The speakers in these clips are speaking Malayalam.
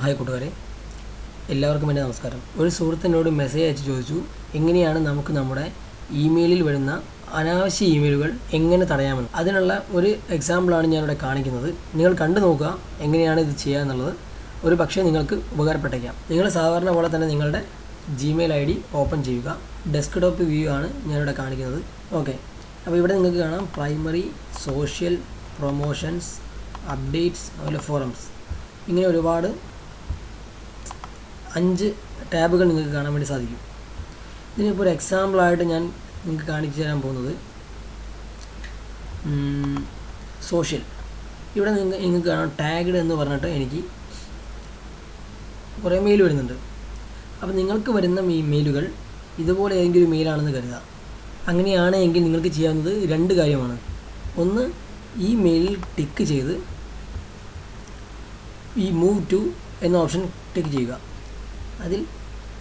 ഹായ് കൂട്ടുകാരെ. എല്ലാവർക്കും എന്റെ നമസ്കാരം. ഒരു സുഹൃത്തിനോട് മെസ്സേജ് അയച്ച് ചോദിച്ചു എങ്ങനെയാണ് നമുക്ക് നമ്മുടെ ഇമെയിലിൽ വരുന്ന അനാവശ്യ ഇമെയിലുകൾ എങ്ങനെ തടയാമെന്ന്? അതിനുള്ള ഒരു എക്സാമ്പിളാണ് ഞാനിവിടെ കാണിക്കുന്നത്. നിങ്ങൾ കണ്ടു നോക്കുക എങ്ങനെയാണ് ഇത് ചെയ്യുക എന്നുള്ളത്. ഒരു പക്ഷേ നിങ്ങൾക്ക് ഉപകാരപ്പെട്ടേക്കാം. നിങ്ങൾ സാധാരണ പോലെ തന്നെ നിങ്ങളുടെ ജിമെയിൽ ഐ ഡി ഓപ്പൺ ചെയ്യുക. ഡെസ്ക്ടോപ്പ് വ്യൂ ആണ് ഞാനിവിടെ കാണിക്കുന്നത്. ഓക്കെ. അപ്പോൾ ഇവിടെ നിങ്ങൾക്ക് കാണാം പ്രൈമറി സോഷ്യൽ പ്രൊമോഷൻസ് അപ്ഡേറ്റ്സ് അതുപോലെ ഫോറംസ് ഇങ്ങനെ ഒരുപാട് അഞ്ച് ടാബുകൾ നിങ്ങൾക്ക് കാണാൻ വേണ്ടി സാധിക്കും. ഇതിനിപ്പോൾ ഒരു എക്സാമ്പിളായിട്ട് ഞാൻ നിങ്ങൾക്ക് കാണിച്ചു തരാൻ പോകുന്നത്. സോഷ്യൽ ഇവിടെ നിങ്ങൾ നിങ്ങൾക്ക് കാണാം ടാഗ്ഡ് എന്ന് പറഞ്ഞിട്ട് എനിക്ക് കുറേ മെയിൽ വരുന്നുണ്ട്. അപ്പോൾ നിങ്ങൾക്ക് വരുന്ന ഈ മെയിലുകൾ ഇതുപോലെ ഏതെങ്കിലും മെയിലാണെന്ന് കരുതുക. അങ്ങനെയാണ് എങ്കിൽ നിങ്ങൾക്ക് ചെയ്യാവുന്നത് രണ്ട് കാര്യമാണ്. ഒന്ന് ഈ മെയിലിൽ ടിക്ക് ചെയ്ത് ഈ മൂവ് ടു എന്ന ഓപ്ഷൻ ടിക്ക് ചെയ്യുക. അതിൽ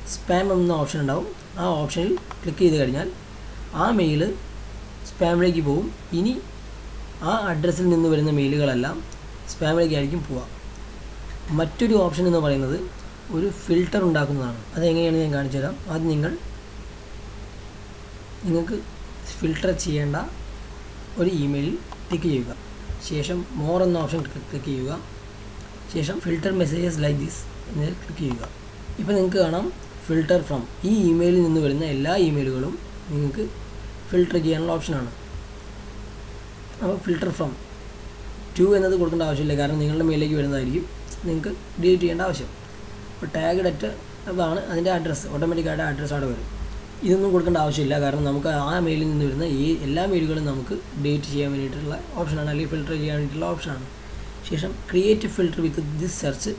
സ്പാം എന്ന ഓപ്ഷൻ ഉണ്ടാവും. ആ ഓപ്ഷനിൽ ക്ലിക്ക് ചെയ്ത് കഴിഞ്ഞാൽ ആ മെയിൽ സ്പാമിലേക്ക് പോകും. ഇനി ആ അഡ്രസ്സിൽ നിന്ന് വരുന്ന മെയിലുകളെല്ലാം സ്പാമിലേക്കായിരിക്കും പോവുക. മറ്റൊരു ഓപ്ഷൻ എന്ന് പറയുന്നത് ഒരു ഫിൽട്ടർ ഉണ്ടാക്കുന്നതാണ്. അതെങ്ങനെയാണ് ഞാൻ കാണിച്ചു തരാം. അത് നിങ്ങൾ നിങ്ങൾക്ക് ഫിൽട്ടർ ചെയ്യേണ്ട ഒരു ഇമെയിലിൽ ക്ലിക്ക് ചെയ്യുക. ശേഷം മോർ എന്ന ഓപ്ഷൻ ക്ലിക്ക് ചെയ്യുക. ശേഷം ഫിൽട്ടർ മെസ്സേജസ് ലൈക്ക് ദിസ് എന്നതിൽ ക്ലിക്ക് ചെയ്യുക. ഇപ്പോൾ നിങ്ങൾക്ക് കാണാം ഫിൽട്ടർ ഫ്രം ഈ ഇമെയിലിൽ നിന്ന് വരുന്ന എല്ലാ ഇമെയിലുകളും നിങ്ങൾക്ക് ഫിൽട്ടർ ചെയ്യാനുള്ള ഓപ്ഷനാണ് അപ്പോൾ ഫിൽട്ടർ ഫ്രം ടു എന്നത് കൊടുക്കേണ്ട ആവശ്യമില്ല. കാരണം നിങ്ങളുടെ മെയിലേക്ക് വരുന്നതായിരിക്കും നിങ്ങൾക്ക് ഡിലീറ്റ് ചെയ്യേണ്ട ആവശ്യം. അപ്പോൾ ടാഗ് ഡെറ്റ് അതാണ് അതിന്റെ അഡ്രസ്സ് ഓട്ടോമാറ്റിക്കായിട്ട് അഡ്രസ്സ് അവിടെ വരും. ഇതൊന്നും കൊടുക്കേണ്ട ആവശ്യമില്ല. കാരണം നമുക്ക് ആ മെയിലിൽ നിന്ന് വരുന്ന ഈ എല്ലാ മെയിലുകളും നമുക്ക് ഡിലീറ്റ് ചെയ്യാൻ വേണ്ടിയിട്ടുള്ള ഓപ്ഷനാണ് അല്ലെങ്കിൽ ഫിൽട്ടർ ചെയ്യാൻ വേണ്ടിയിട്ടുള്ള ഓപ്ഷനാണ് ശേഷം create filter with this search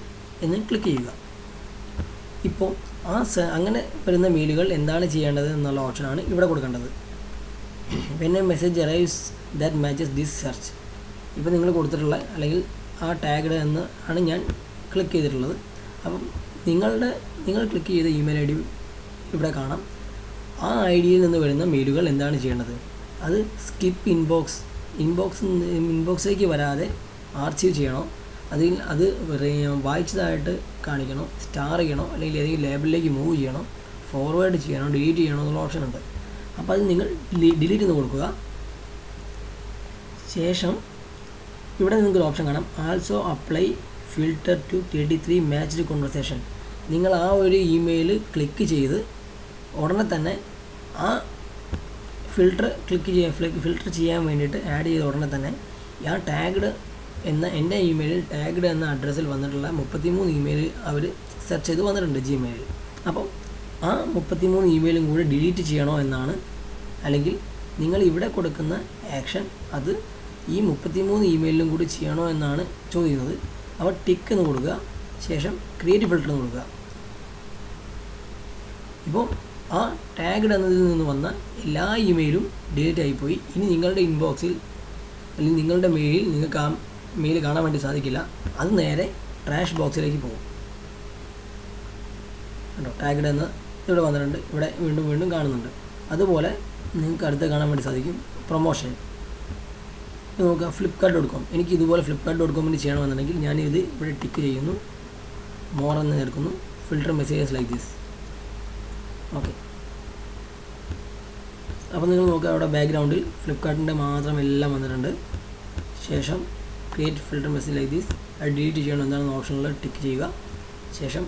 എന്ന് ക്ലിക്ക് ചെയ്യുക. ഇപ്പോൾ ആ അങ്ങനെ വരുന്ന മെയിലുകൾ എന്താണ് ചെയ്യേണ്ടത് എന്നുള്ള ഓപ്ഷനാണ് ഇവിടെ കൊടുക്കേണ്ടത്. പിന്നെ message arrives that matches this search ഇപ്പോൾ നിങ്ങൾ കൊടുത്തിട്ടുള്ള അല്ലെങ്കിൽ ആ ടാഗ് എന്ന് ആണ് ഞാൻ ക്ലിക്ക് ചെയ്തിട്ടുള്ളത്. അപ്പം നിങ്ങളുടെ നിങ്ങൾ ക്ലിക്ക് ചെയ്ത ഇമെയിൽ ഐ ഡി ഇവിടെ കാണാം. ആ ഐ ഡിയിൽ നിന്ന് വരുന്ന മെയിലുകൾ എന്താണ് ചെയ്യേണ്ടത്? അത് സ്കിപ്പ് ഇൻബോക്സ് ഇൻബോക്സ് ഇൻബോക്സിലേക്ക് വരാതെ ആർച്ചീവ് ചെയ്യണോ? അതിൽ അത് വായിച്ചതായിട്ട് കാണിക്കണോ സ്റ്റാർ ചെയ്യണോ അല്ലെങ്കിൽ ഏതെങ്കിലും ലേബലിലേക്ക് മൂവ് ചെയ്യണോ ഫോർവേഡ് ചെയ്യണോ ഡിലീറ്റ് ചെയ്യണോ എന്നുള്ള ഓപ്ഷൻ ഉണ്ട്. അപ്പോൾ അത് നിങ്ങൾ ഡിലീറ്റ് ചെയ്ത് കൊടുക്കുക. ശേഷം ഇവിടെ നിങ്ങൾക്ക് ഓപ്ഷൻ കാണാം. Also apply filter to thirty three matched conversation നിങ്ങൾ ആ ഒരു ഇമെയിൽ ക്ലിക്ക് ചെയ്ത് ഉടനെ തന്നെ ആ ഫിൽട്ടർ ക്ലിക്ക് ചെയ്യാൻ ഫിൽട്ടർ ചെയ്യാൻ വേണ്ടിയിട്ട് ആഡ് ചെയ്ത ഉടനെ തന്നെ ആ ടാഗ്ഡ് എന്ന എന്റെ ഇമെയിലിൽ ടാഗ്ഡ് എന്ന അഡ്രസ്സിൽ വന്നിട്ടുള്ള മുപ്പത്തിമൂന്ന് ഇമെയിൽ അവർ സെർച്ച് ചെയ്ത് വന്നിട്ടുണ്ട് ജിമെയിലിൽ അപ്പോൾ ആ മുപ്പത്തിമൂന്ന് ഇമെയിലും കൂടി ഡിലീറ്റ് ചെയ്യണോ എന്നാണ് അല്ലെങ്കിൽ നിങ്ങൾ ഇവിടെ കൊടുക്കുന്ന ആക്ഷൻ അത് ഈ മുപ്പത്തിമൂന്ന് ഇമെയിലും കൂടി ചെയ്യണോ എന്നാണ് ചോദിക്കുന്നത്. അപ്പോൾ ടിക്ക് എന്ന് കൊടുക്കുക ശേഷം ക്രിയേറ്റ് ഫിൽട്ടർ എന്ന് കൊടുക്കുക. ഇപ്പോൾ ആ ടാഗ്ഡ് എന്നതിൽ നിന്ന് വന്ന എല്ലാ ഇമെയിലും ഡിലീറ്റ് ആയിപ്പോയി ഇനി നിങ്ങളുടെ ഇൻബോക്സിൽ അല്ലെങ്കിൽ നിങ്ങളുടെ മെയിലിൽ നിങ്ങൾക്ക് ആ മെയിൽ കാണാൻ വേണ്ടി സാധിക്കില്ല. അത് നേരെ ട്രാഷ് ബോക്സിലേക്ക് പോകും. കേട്ടോ ടാഗ്ഡ് എന്ന് ഇവിടെ വന്നിട്ടുണ്ട്. ഇവിടെ വീണ്ടും വീണ്ടും കാണുന്നുണ്ട്. അതുപോലെ നിങ്ങൾക്ക് അടുത്ത് കാണാൻ വേണ്ടി സാധിക്കും പ്രൊമോഷൻ നോക്കുക. ഫ്ലിപ്കാർട്ട് ഡോട്ട് കോം എനിക്ക് ഇതുപോലെ ഫ്ലിപ്കാർട്ട് ഡോട്ട് കോമിന് ചെയ്യണമെന്നുണ്ടെങ്കിൽ ഞാനിത് ഇവിടെ ടിക്ക് ചെയ്യുന്നു. മോർ എന്ന് ചേർക്കുന്നു. Filter messages like this okay അപ്പോൾ നിങ്ങൾ നോക്കുക അവിടെ ബാക്ക്ഗ്രൗണ്ടിൽ ഫ്ലിപ്കാർട്ടിന്റെ മാത്രം എല്ലാം വന്നിട്ടുണ്ട്. ശേഷം create filter message like these അത് ഡിലീറ്റ് ചെയ്യണം എന്താണെന്ന് ഓപ്ഷനിൽ ടിക്ക് ചെയ്യുക. ശേഷം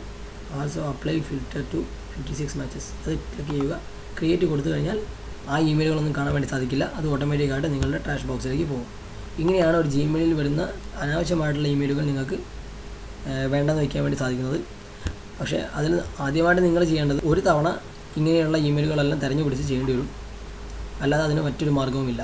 also apply filter to fifty six matches അത് ക്ലിക്ക് ചെയ്യുക. ക്രിയേറ്റ് കൊടുത്തു കഴിഞ്ഞാൽ ആ ഇമെയിലുകളൊന്നും കാണാൻ വേണ്ടി സാധിക്കില്ല. അത് ഓട്ടോമാറ്റിക്കായിട്ട് നിങ്ങളുടെ ട്രാഷ് ബോക്സിലേക്ക് പോകും. ഇങ്ങനെയാണ് ഒരു ജിമെയിലിൽ വരുന്ന അനാവശ്യമായിട്ടുള്ള ഇമെയിലുകൾ നിങ്ങൾക്ക് വേണ്ടെന്ന് വയ്ക്കാൻ വേണ്ടി സാധിക്കുന്നത്. പക്ഷേ അതിൽ ആദ്യമായിട്ട് നിങ്ങൾ ചെയ്യേണ്ടത് ഒരു തവണ ഇങ്ങനെയുള്ള ഇമെയിലുകളെല്ലാം തിരഞ്ഞു പിടിച്ച് ചെയ്യേണ്ടി വരും. അല്ലാതെ അതിന് മറ്റൊരു മാർഗവുമില്ല.